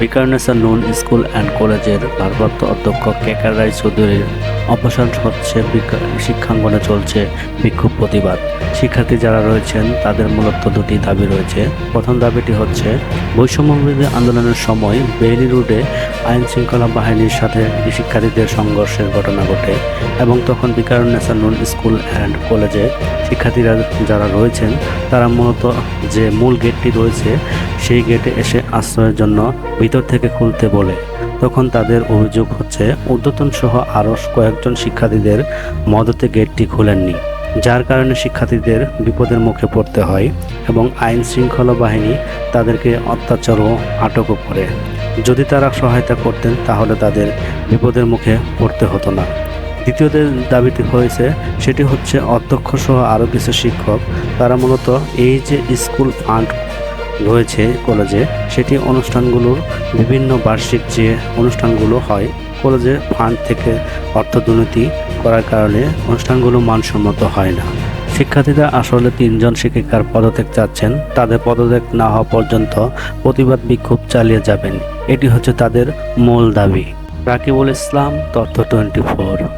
বিকারনেসা নুন school and কলেজের ভারপ্রাপ্ত অধ্যক্ষ কেকার রায় চৌধুরীর অবসান হচ্ছে শিক্ষাঙ্গনে চলছে বিক্ষোভ প্রতিবাদ। শিক্ষার্থী যারা রয়েছেন, তাদের মূলত দুটি দাবি রয়েছে। প্রথম দাবিটি হচ্ছে, বৈষম্যবিরোধী আন্দোলনের সময় বেইলি রোডে আইন শৃঙ্খলা বাহিনীর সাথে শিক্ষার্থীদের সংঘর্ষের ঘটনা ঘটে এবং তখন বিকারনেসা নুন স্কুল অ্যান্ড কলেজে শিক্ষার্থীরা যারা রয়েছেন, তারা মূলত যে মূল গেটটি রয়েছে, সেই গেটে এসে আশ্রয়ের জন্য ভিতর থেকে খুলতে বলে। তখন তাদের অভিযোগ হচ্ছে ঊর্ধ্বতন সহ আরও কয়েকজন শিক্ষার্থীদের মদতে গেটটি খুলেননি, যার কারণে শিক্ষার্থীদের বিপদের মুখে পড়তে হয় এবং আইন শৃঙ্খলা বাহিনী তাদেরকে অত্যাচার ও আটকও করে। যদি তারা সহায়তা করতেন, তাহলে তাদের বিপদের মুখে পড়তে হতো না। দ্বিতীয় যে দাবিটি হয়েছে, সেটি হচ্ছে অধ্যক্ষ সহ আরও কিছু শিক্ষক, তারা মূলত এই যে স্কুল ফান্ড রয়েছে কলেজে, সেটি অনুষ্ঠানগুলোর বিভিন্ন বার্ষিক যে অনুষ্ঠানগুলো হয়, কলেজে ফান্ড থেকে অর্থ দুর্নীতি করার কারণে অনুষ্ঠানগুলো মানসম্মত হয় না। শিক্ষার্থীরা আসলে তিনজন শিক্ষিকার পদত্যাগ চাচ্ছেন। তাদের পদত্যাগ না হওয়া পর্যন্ত প্রতিবাদ বিক্ষোভ চালিয়ে যাবেন। এটি হচ্ছে তাদের মূল দাবি। রাকিবুল ইসলাম, তথ্য টোয়েন্টি ফোর।